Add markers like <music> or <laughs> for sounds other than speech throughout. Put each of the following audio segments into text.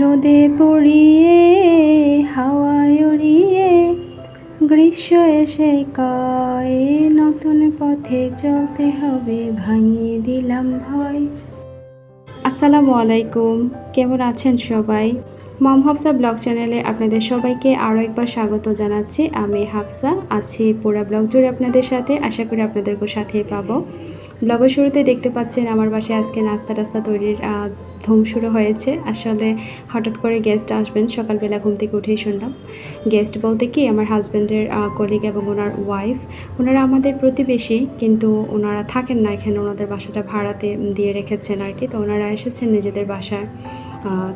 রোদে পড়িয়ে, হাওয়ায় উড়িয়ে, গ্রীষ্ম এসে কয়, নতুন পথে চলতে হবে, ভাঙিয়ে দিলাম ভয়। আসসালামু আলাইকুম, কেমন আছেন সবাই? মম হাফসা ব্লগ চ্যানেলে আপনাদের সবাইকে আরও একবার স্বাগত জানাচ্ছি। আমি হাফসা, আছি পুরা ব্লগ জুড়ে আপনাদের সাথে, আশা করি আপনাদেরকে সাথে পাবো। ব্লগের শুরুতে দেখতে পাচ্ছেন আমার বাসায় আজকে নাস্তা টাস্তা তৈরির ধুম শুরু হয়েছে। আসলে হঠাৎ করে গেস্ট আসবেন, সকালবেলা ঘুম থেকে উঠেই শুনলাম। গেস্ট বলতে কি, আমার হাজব্যান্ডের কলিগ এবং ওনার ওয়াইফ ওনারা আমাদের প্রতিবেশী, কিন্তু ওনারা থাকেন না এখানে, ওনাদের বাসাটা ভাড়াতে দিয়ে রেখেছেন আর কি। তো ওনারা এসেছেন নিজেদের বাসায়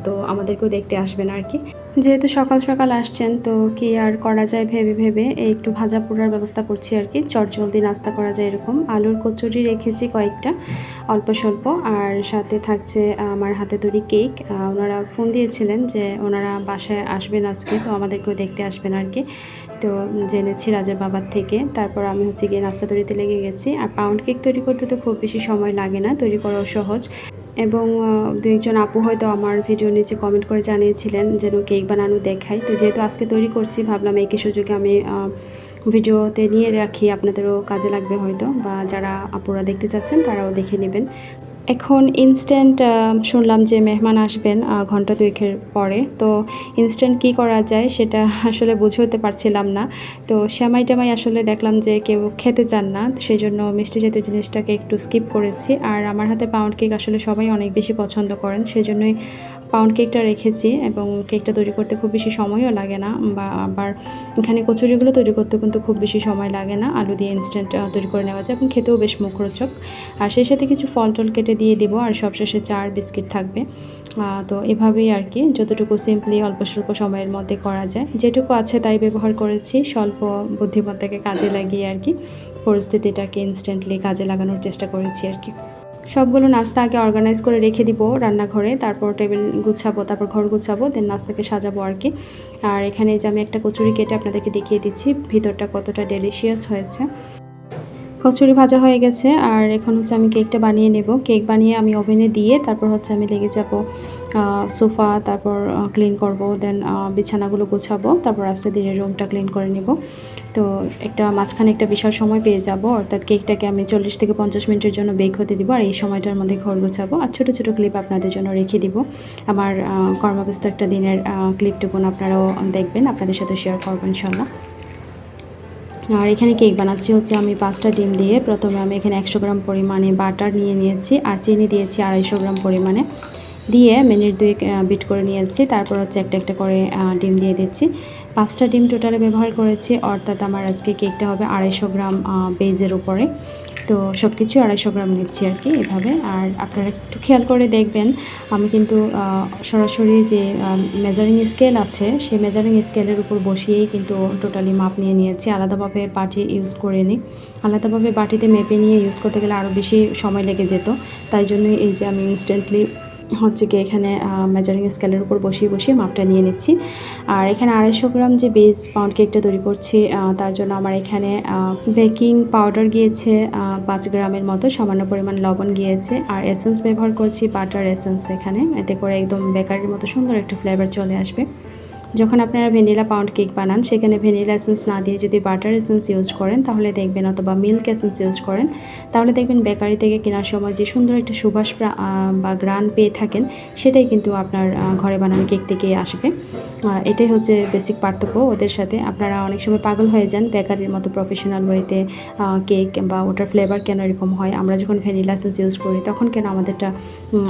তো আমাদেরকেও দেখতে আসবেন আর কি। যেহেতু সকাল সকাল আসছেন, তো কি আর করা যায় ভেবে ভেবে এই একটু ভাজা পোড়ার ব্যবস্থা করছি আর কি। চটজলদি নাস্তা করা যায় এরকম। আলুর কচুরি রেখেছি কয়েকটা, অল্প স্বল্প। আর সাথে থাকছে আমার হাতে তৈরি কেক। ওনারা ফোন দিয়েছিলেন যে ওনারা বাসায় আসবেন আজকে, তো আমাদেরকেও দেখতে আসবেন আর কি। তো জেনেছি রাজের বাবার থেকে। তারপর আমি হচ্ছে গিয়ে নাস্তা তৈরিতে লেগে গেছি। আর পাউন্ড কেক তৈরি করতে তো খুব বেশি সময় লাগে না, তৈরি করাও সহজ। এবং দুইজন আপু হয়তো আমার ভিডিওর নিচে কমেন্ট করে জানিয়েছিলেন যেন কেক বানানো দেখাই তো যেহেতু আজকে তৈরি করছি, ভাবলাম একই সুযোগে আমি ভিডিওতে নিয়ে রাখি। আপনাদেরও কাজে লাগবে হয়তো বা যারা আপুরা দেখতে চাচ্ছেন তারাও দেখে নেবেন। এখন ইনস্ট্যান্ট শুনলাম যে মেহমান আসবেন ঘণ্টা দুয়েকের পরে। তো ইনস্ট্যান্ট কি করা যায় সেটা <laughs> আসলে বুঝে হতে পারছিলাম না। তো শ্যামাই টামাই আসলে দেখলাম যে কেউ খেতে চান না সেই জন্য মিষ্টি জাতীয় জিনিসটাকে একটু স্কিপ করেছি। আর আমার হাতে পাউন্ড কেক আসলে সবাই অনেক বেশি পছন্দ করেন সেই জন্যই পাউন্ড কেকটা রেখেছি এবং কেকটা তৈরি করতে খুব বেশি সময়ও লাগে না বা আবার এখানে কচুরিগুলো তৈরি করতে কিন্তু খুব বেশি সময় লাগে না। আলু দিয়ে ইনস্ট্যান্ট তৈরি করে নেওয়া যায় এবং খেতেও বেশ মুখরোচক। আর সেই সাথে কিছু ফল টল কেটে দিয়ে দিব আর সবশেষে চার বিস্কিট থাকবে। তো এভাবেই আর কি যতটুকু সিম্পলি অল্প স্বল্প সময়ের মধ্যে করা যায়। যেটুকু আছে তাই ব্যবহার করেছি, স্বল্প বুদ্ধিমত্তাকে কাজে লাগিয়ে আর কি পরিস্থিতিটাকে ইনস্ট্যান্টলি কাজে লাগানোর চেষ্টা করেছি আর কি। সবগুলো নাস্তা আগে অর্গানাইজ করে রেখে দিব রান্নাঘরে, তারপর টেবিল গুছাবো, তারপর ঘর গুছাবো দেন নাস্তাকে সাজাবো আর কি। আর এখানে যে আমি একটা কচুরি কেটে আপনাদেরকে দেখিয়ে দিচ্ছি, ভিতরটা কতটা ডেলিশিয়াস হয়েছে। কচুরি ভাজা হয়ে গেছে, আর এখন হচ্ছে আমি কেকটা বানিয়ে নেব। কেক বানিয়ে আমি ওভেনে দিয়ে তারপর হচ্ছে আমি লেগে যাব সোফা, তারপর ক্লিন করব, দেন বিছানাগুলো গোছাবো, তারপর আস্তে ধীরে রুমটা ক্লিন করে নেব। তো একটা মাঝখানে একটা বিশাল সময় পেয়ে যাব, অর্থাৎ কেকটাকে আমি চল্লিশ থেকে পঞ্চাশ মিনিটের জন্য বেক হতে দিব, আর এই সময়টার মধ্যে ঘর গোছাবো। আর ছোটো ছোটো ক্লিপ আপনাদের জন্য রেখে দিব। আমার কর্মব্যস্ত একটা দিনের ক্লিপটুকুন আপনারাও দেখবেন, আপনাদের সাথে শেয়ার করব ইনশাল্লাহ আর এখানে কেক বানাচ্ছি হচ্ছে আমি পাঁচটা ডিম দিয়ে। প্রথমে আমি এখানে একশো গ্রাম পরিমাণে বাটার নিয়ে নিয়েছি আর চিনি দিয়েছি আড়াইশো গ্রাম পরিমাণে। দিয়ে মিনিট দুই বিট করে নিয়েছি। তারপর হচ্ছে একটা একটা করে ডিম দিয়ে দিচ্ছি। পাঁচটা ডিম টোটালে ব্যবহার করেছি। অর্থাৎ আমার আজকে কেকটা হবে আড়াইশো গ্রাম বেজের উপরে। তো সব কিছু আড়াইশো গ্রাম নিচ্ছি আর কি এভাবে। আর আপনারা একটু খেয়াল করে দেখবেন, আমি কিন্তু সরাসরি যে মেজারিং স্কেল আছে, সেই মেজারিং স্কেলের উপর বসিয়েই কিন্তু টোটালি মাপ নিয়ে নিয়েছি। আলাদাভাবে বাটি ইউজ করে নিই আলাদাভাবে বাটিতে মেপে নিয়ে ইউজ করতে গেলে আরও বেশি সময় লেগে যেত। তাই জন্য এই যে আমি ইনস্ট্যান্টলি হচ্ছে কি এখানে মেজারিং স্কেলের উপর বসিয়ে বসিয়ে মাপটা নিয়ে নিচ্ছি। আর এখানে আড়াইশো গ্রাম যে বেস পাউন্ড কেকটা তৈরি করছি তার জন্য আমার এখানে বেকিং পাউডার গিয়েছে পাঁচ গ্রামের মতো, সামান্য পরিমাণ লবণ গিয়েছে, আর এসেন্স ব্যবহার করছি বাটার এসেন্স এখানে। এতে করে একদম বেকারির মতো সুন্দর একটা ফ্লেভার চলে আসবে। যখন আপনারা ভ্যানিলা পাউন্ড কেক বানান, সেখানে ভ্যানিলা এসেন্স না দিয়ে যদি বাটার এসেন্স ইউজ করেন, তাহলে দেখবেন অথবা মিল্ক এসেন্স ইউজ করেন, তাহলে দেখবেন বেকারি থেকে কেনার সময় যে সুন্দর একটা সুবাস বা গ্রান পেয়ে থাকেন, সেটাই কিন্তু আপনার ঘরে বানানো কেক থেকে আসবে। এটাই হচ্ছে বেসিক পার্থক্য ওদের সাথে। আপনারা অনেক সময় পাগল হয়ে যান বেকারির মতো প্রফেশনাল ওয়েতে কেক বা ওটার ফ্লেভার কেন এরকম হয়। আমরা যখন ভ্যানিলা এসেন্স ইউজ করি, তখন কেন আমাদেরটা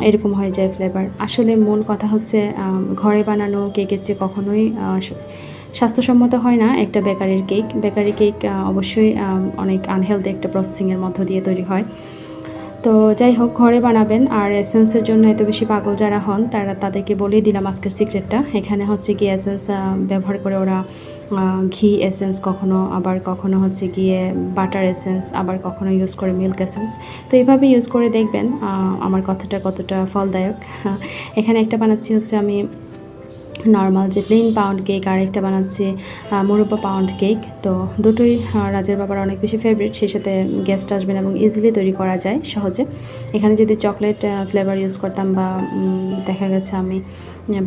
এরকম হয়ে যায় ফ্লেভার আসলে মূল কথা হচ্ছে ঘরে বানানো কেকের চেয়ে কখনোই স্বাস্থ্যসম্মত হয় না একটা বেকারির কেক। বেকারি কেক অবশ্যই অনেক আনহেলদি একটা প্রসেসিংয়ের মধ্য দিয়ে তৈরি হয়। তো যাই হোক, ঘরে বানাবেন আর এসেন্সের জন্য এত বেশি পাগল যারা হন, তারা তাদেরকে বলেই দিলাম আজকের সিক্রেটটা এখানে হচ্ছে কি এসেন্স ব্যবহার করে ওরা ঘি এসেন্স কখনো, আবার কখনো হচ্ছে গিয়ে বাটার এসেন্স আবার কখনো ইউজ করে মিল্ক এসেন্স তো এইভাবে ইউজ করে দেখবেন আমার কথাটা কতটা ফলদায়ক। <laughs> এখানে একটা বানাচ্ছি হচ্ছে আমি নর্মাল যে প্লেন পাউন্ড কেক আর একটা বানাচ্ছে মোরব্বা পাউন্ড কেক তো দুটোই রাজের বাবার অনেক বেশি ফেভারিট সেই সাথে গেস্ট আসবেন এবং ইজিলি তৈরি করা যায় সহজে। এখানে যদি চকলেট ফ্লেভার ইউজ করতাম বা দেখা গেছে আমি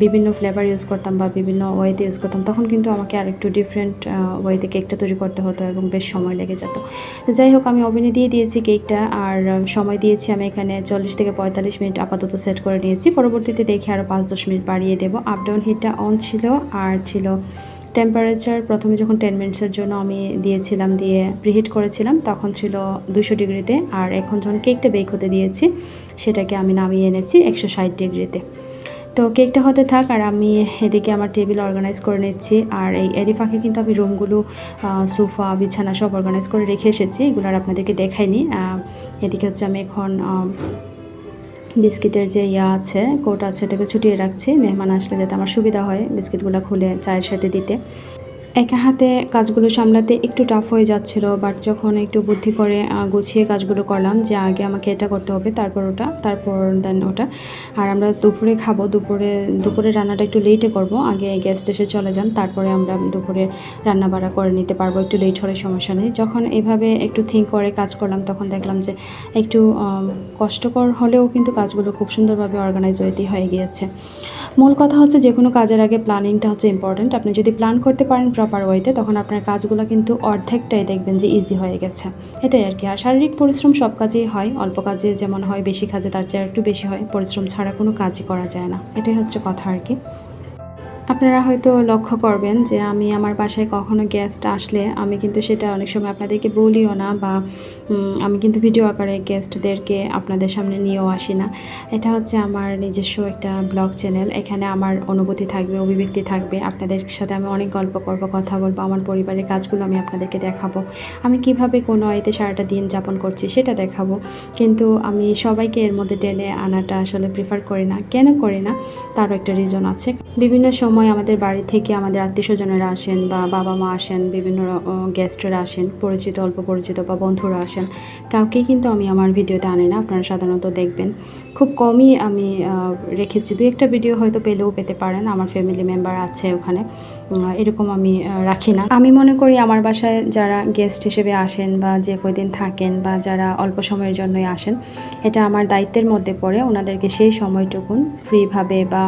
বিভিন্ন ফ্লেভার ইউজ করতাম বা বিভিন্ন ওয়েতে ইউজ করতাম, তখন কিন্তু আমাকে আরেকটু ডিফারেন্ট ওয়েতে কেকটা তৈরি করতে হতো এবং বেশ সময় লেগে যেত। যাই হোক, আমি ওভেনে দিয়ে দিয়েছি কেকটা আর সময় দিয়েছি আমি এখানে চল্লিশ থেকে পঁয়তাল্লিশ মিনিট আপাতত সেট করে নিয়েছি। পরবর্তীতে দেখি আরও পাঁচ দশ মিনিট বাড়িয়ে দেবো। আপ ডাউন হিটটা অন ছিল আর ছিল টেম্পারেচার প্রথমে যখন টেন মিনিটসের জন্য আমি দিয়েছিলাম, দিয়ে প্রিহিট করেছিলাম, তখন ছিল দুশো ডিগ্রিতে। আর এখন যখন কেকটা বেক হতে দিয়েছি, সেটাকে আমি নামিয়ে এনেছি একশো ষাট ডিগ্রিতে। তো কেকটা হতে থাক, আর আমি এদিকে আমার টেবিল অর্গানাইজ করে নিচ্ছি। আর এই এরই ফাঁকে কিন্তু আমি রুমগুলো সোফা, বিছানা সব অর্গানাইজ করে রেখে এসেছি। এগুলো আর আপনাদেরকে দেখাইনি। এদিকে হচ্ছে আমি এখন বিস্কিটের যে ইয়া আছে, কোট আছে, এটাকে ছুটিয়ে রাখছি। মেহমান আসলে যাতে আমার সুবিধা হয়, বিস্কিটগুলো খুলে চায়ের সাথে দিতে। একা হাতে কাজগুলো সামলাতে একটু টাফ হয়ে যাচ্ছিল বাট যখন একটু বুদ্ধি করে গুছিয়ে কাজগুলো করলাম যে আগে আমাকে এটা করতে হবে, তারপর ওটা, তারপর দেন ওটা। আর আমরা দুপুরে খাব, দুপুরে দুপুরে রান্নাটা একটু লেটে করব, আগে গেস্ট এসে চলে যান, তারপরে আমরা দুপুরে রান্না বাড়া করে নিতে পারব, একটু লেট হলে সমস্যা নেই। যখন এভাবে একটু থিঙ্ক করে কাজ করলাম, তখন দেখলাম যে একটু কষ্টকর হলেও কিন্তু কাজগুলো খুব সুন্দরভাবে অর্গানাইজ ওয়েতেই হয়ে গিয়েছে। মূল কথা হচ্ছে যে কোনো কাজের আগে প্ল্যানিংটা হচ্ছে ইম্পর্ট্যান্ট আপনি যদি প্ল্যান করতে পারেন প্রপার ওয়েতে তখন আপনার কাজগুলো কিন্তু অর্ধেকটাই দেখবেন যে ইজি হয়ে গেছে। এটাই আর কি। আর শারীরিক পরিশ্রম সব কাজেই হয়। অল্প কাজে যেমন হয়, বেশি কাজে তার চেয়ে একটু বেশি হয়। পরিশ্রম ছাড়া কোনো কাজই করা যায় না। এটাই হচ্ছে কথা আর কি। আপনারা হয়তো লক্ষ্য করবেন যে আমি আমার বাসায় কখনো গেস্ট আসলে আমি কিন্তু সেটা অনেক সময় আপনাদেরকে বলিও না বা আমি কিন্তু ভিডিও আকারে গেস্টদেরকে আপনাদের সামনে নিয়েও আসি না। এটা হচ্ছে আমার নিজস্ব একটা ব্লগ চ্যানেল এখানে আমার অনুভূতি থাকবে, অভিব্যক্তি থাকবে, আপনাদের সাথে আমি অনেক গল্প করব, কথা বলব, আমার পরিবারের কাজগুলো আমি আপনাদেরকে দেখাবো, আমি কীভাবে কোনো এতে সারাটা দিন যাপন করছি সেটা দেখাবো, কিন্তু আমি সবাইকে এর মধ্যে টেনে আনাটা আসলে প্রিফার করি না। কেন করি না? তারও একটা রিজন আছে। বিভিন্ন সময় আমাদের বাড়ি থেকে আমাদের আত্মীয় স্বজনেরা আসেন বা বাবা মা আসেন, বিভিন্ন গেস্টরা আসেন, পরিচিত, অল্প পরিচিত বা বন্ধুরা আসেন। কাউকেই কিন্তু আমি আমার ভিডিওতে আনি না, আপনারা সাধারণত দেখবেন। খুব কমই আমি রেখেছি। দু একটা ভিডিও হয়তো পেলেও পেতে পারেন, আমার ফ্যামিলি মেম্বার আছে ওখানে। এরকম আমি রাখি না। আমি মনে করি আমার বাসায় যারা গেস্ট হিসেবে আসেন বা যে কয়দিন থাকেন বা যারা অল্প সময়ের জন্যই আসেন, এটা আমার দায়িত্বের মধ্যে পড়ে। ওনাদেরকে সেই সময়টুকুন ফ্রিভাবে বা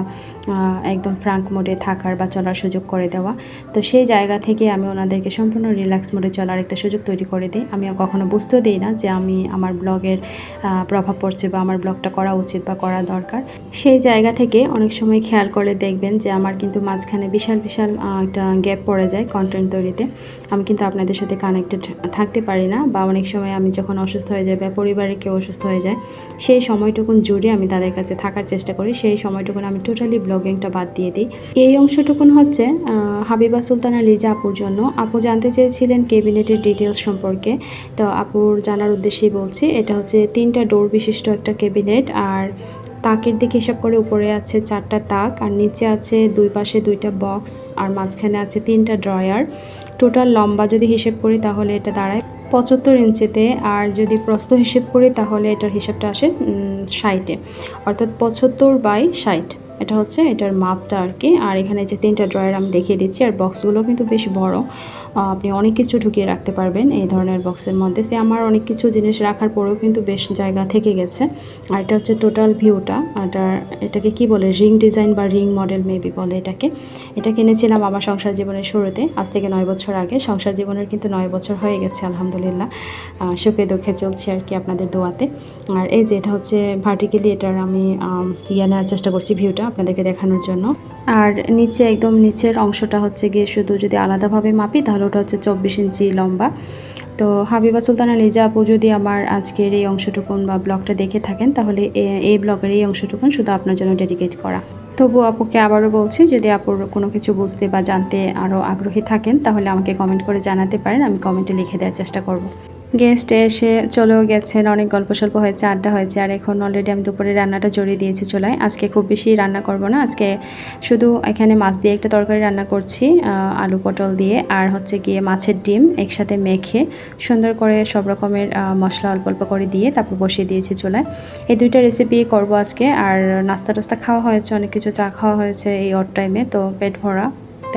একদম ফ্রাঙ্ক মোডে থাকার বা চলার সুযোগ করে দেওয়া। তো সেই জায়গা থেকে আমি ওনাদেরকে সম্পূর্ণ রিল্যাক্স মোডে চলার একটা সুযোগ তৈরি করে দিই। আমি কখনো বুঝতেও দিই না যে আমি আমার ব্লগের প্রভাব পড়ছে বা আমার ব্লগটা করা উচিত বা করা দরকার। সেই জায়গা থেকে অনেক সময় খেয়াল করে দেখবেন যে আমার কিন্তু মাঝখানে বিশাল বিশাল একটা গ্যাপ পড়ে যায় কন্টেন্ট তৈরিতে। আমি কিন্তু আপনাদের সাথে কানেক্টেড থাকতে পারি না বা অনেক সময় আমি যখন অসুস্থ হয়ে যাই বা পরিবারের কেউ অসুস্থ হয়ে যায়, সেই সময়টুকুন জুড়ে আমি তাদের কাছে থাকার চেষ্টা করি। সেই সময়টুকুন আমি টোটালি ব্লগিংটা বাদ দিয়ে দিই। এই অংশটুকুন হচ্ছে হাবিবা সুলতানা লিজা আপুর জন্য। আপু জানতে চেয়েছিলেন কেবিনেটের ডিটেলস সম্পর্কে। তো আপুর জানার উদ্দেশ্যেই বলছি, এটা হচ্ছে তিনটা ডোর বিশিষ্ট একটা কেবিনেট আর তাকের দিকে হিসাব করে উপরে আছে চারটা তাক আর নিচে আছে দুই পাশে দুইটা বক্স আর মাঝখানে আছে তিনটা ড্রয়ার। টোটাল লম্বা যদি হিসেব করি তাহলে এটা দাঁড়ায় পঁচাত্তর ইঞ্চিতে আর যদি প্রস্থ হিসেব করি তাহলে এটার হিসাবটা আসে ষাটে। অর্থাৎ পঁচাত্তর বাই ষাট। এটা হচ্ছে, এটার মাপটা আর কি। আর এখানে যে তিনটা ড্রয়ার আমি দেখিয়ে দিচ্ছি, আর বক্সগুলো কিন্তু বেশ বড়। আপনি অনেক কিছু ঢুকিয়ে রাখতে পারবেন এই ধরনের বক্সের মধ্যে। সে আমার অনেক কিছু জিনিস রাখার পরেও কিন্তু বেশ জায়গা থেকে গেছে। আর এটা হচ্ছে টোটাল ভিউটা। এটার, এটাকে কি বলে? রিং ডিজাইন বা রিং মডেল মেবি বলে এটাকে। এটা কিনেছিলাম আমার সংসার জীবনের শুরুতে, আজ থেকে নয় বছর আগে। সংসার জীবনের কিন্তু নয় বছর হয়ে গেছে, আলহামদুলিল্লাহ। সুখে দুঃখে চলছে আর কি আপনাদের দোয়াতে। আর এই যে এটা হচ্ছে ভার্টিক্যালি এটার আমি ইয়ে নেওয়ার চেষ্টা করছি ভিউটা আপনাদেরকে দেখানোর জন্য। আর নিচে একদম নিচের অংশটা হচ্ছে গিয়ে শুধু যদি আলাদাভাবে মাপি, তাহলে ওটা হচ্ছে চব্বিশ ইঞ্চি লম্বা। তো হাবিবা সুলতানা লিজা আপু যদি আমার আজকের এই অংশটুকুন বা ব্লগটা দেখে থাকেন, তাহলে এই ব্লগের এই অংশটুকুন শুধু আপনার জন্য ডেডিকেট করা। তবু আপুকে আবারও বলছি, যদি আপুর কোনো কিছু বুঝতে বা জানতে আরও আগ্রহী থাকেন, তাহলে আমাকে কমেন্ট করে জানাতে পারেন, আমি কমেন্টে লিখে দেওয়ার চেষ্টা করব। গেস্ট এসে চলেও গেছেন, অনেক গল্প স্বল্প হয়েছে, আড্ডা হয়েছে, আর এখন অলরেডি আমি দুপুরে রান্নাটা জড়িয়ে দিয়েছি চুলায়। আজকে খুব বেশি রান্না করব না, আজকে শুধু এখানে মাছ দিয়ে একটা তরকারি রান্না করছি আলু পটল দিয়ে, আর হচ্ছে গিয়ে মাছের ডিম একসাথে মেখে সুন্দর করে সব রকমের মশলা অল্প অল্প করে দিয়ে তারপর বসিয়ে দিয়েছি চুলায়। এই দুইটা রেসিপি করব আজকে, আর নাস্তা টাস্তা খাওয়া হয়েছে, অনেক কিছু চা খাওয়া হয়েছে এই অড টাইমে তো পেট ভরা।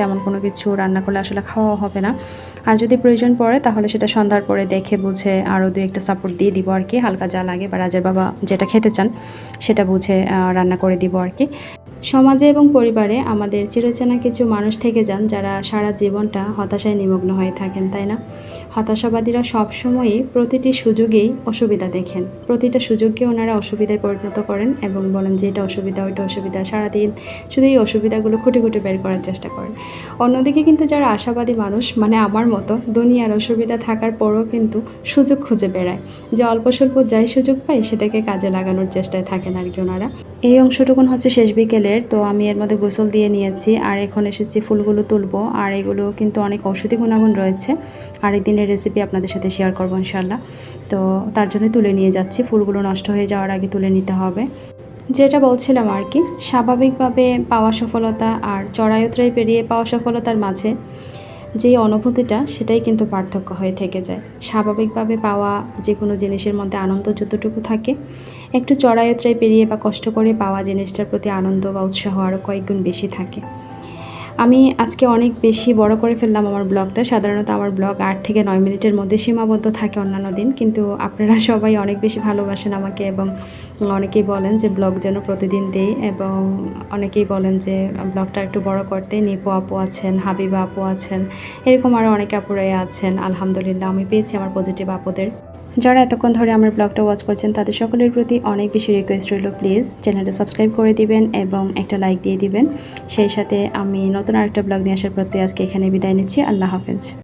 তেমন কোনো কিছু রান্না করলে আসলে খাওয়া হবে না। আর যদি প্রয়োজন পড়ে, তাহলে সেটা সন্ধ্যার পরে দেখে, বুঝে আরও দু একটা সাপোর্ট দিয়ে দিব আর কি। হালকা যা লাগে বা রাজার বাবা যেটা খেতে চান, সেটা বুঝে রান্না করে দিব আর কি। সমাজে এবং পরিবারে আমাদের চিরচেনা কিছু মানুষ থেকে যান যারা সারা জীবনটা হতাশায় নিমগ্ন হয়ে থাকেন, তাই না? হতাশাবাদীরা সবসময়ই প্রতিটি সুযোগেই অসুবিধা দেখেন। প্রতিটা সুযোগকে ওনারা অসুবিধায় পরিণত করেন এবং বলেন যে, এটা অসুবিধা, ওইটা অসুবিধা, সারাদিন শুধু এই অসুবিধাগুলো খুঁটে খুঁটে বের করার চেষ্টা করেন। অন্যদিকে কিন্তু যারা আশাবাদী মানুষ মানে আমার মতো, দুনিয়ার অসুবিধা থাকার পরও কিন্তু সুযোগ খুঁজে বেড়ায়। যে অল্প স্বল্প যাই সুযোগ পায় সেটাকে কাজে লাগানোর চেষ্টায় থাকেন আর কি ওনারা। এই অংশটুকুন হচ্ছে শেষ বিকেলের, তো আমি এর মধ্যে গোসল দিয়ে নিয়েছি, আর এখন এসেছি ফুলগুলো তুলবো, আর এগুলো কিন্তু অনেক ঔষধি গুণাগুণ রয়েছে। আর আরেক দিনের রেসিপি আপনাদের সাথে শেয়ার করব ইনশাল্লাহ তো তার জন্য তুলে নিয়ে যাচ্ছি। ফুলগুলো নষ্ট হয়ে যাওয়ার আগে তুলে নিতে হবে। যেটা বলছিলাম আর কি, স্বাভাবিকভাবে পাওয়া সফলতা আর চড়াইউতরাই পেরিয়ে পাওয়া সফলতার মাঝে যে অনুভূতিটা, সেটাই কিন্তু পার্থক্য হয়ে থেকে যায়। স্বাভাবিকভাবে পাওয়া যে কোনো জিনিসের মধ্যে আনন্দ যতটুকু থাকে, একটু চড়াইউতরাই পেরিয়ে বা কষ্ট করে পাওয়া জিনিসটার প্রতি আনন্দ বা উৎসাহ আরও কয়েকগুণ বেশি থাকে। আমি আজকে অনেক বেশি বড় করে ফেললাম আমার ব্লগটা। সাধারণত আমার ব্লগ আট থেকে নয় মিনিটের মধ্যে সীমাবদ্ধ থাকে অন্যান্য দিন। কিন্তু আপনারা <laughs> সবাই অনেক বেশি ভালোবাসেন আমাকে এবং অনেকেই বলেন যে ব্লগ যেন প্রতিদিন দেই এবং অনেকেই বলেন যে ব্লগটা একটু বড় করতে নিপু আপু আছেন, হাবিবা আপু আছেন, এরকম আরও অনেক আপুরাই আছেন। আলহামদুলিল্লাহ, আমি পেয়েছি আমার পজিটিভ আপুদের। যারা এতক্ষণ ধরে আমার ব্লগটা ওয়াচ করছেন, তাদের সকলের প্রতি অনেক বেশি রিকোয়েস্ট রইল। প্লিজ চ্যানেলটা সাবস্ক্রাইব করে দিবেন এবং একটা লাইক দিয়ে দিবেন। সেই সাথে আমি নতুন আরেকটা ব্লগ নিয়ে আসার প্রতি আজকে এখানে বিদায় নিচ্ছি। আল্লাহ হাফেজ।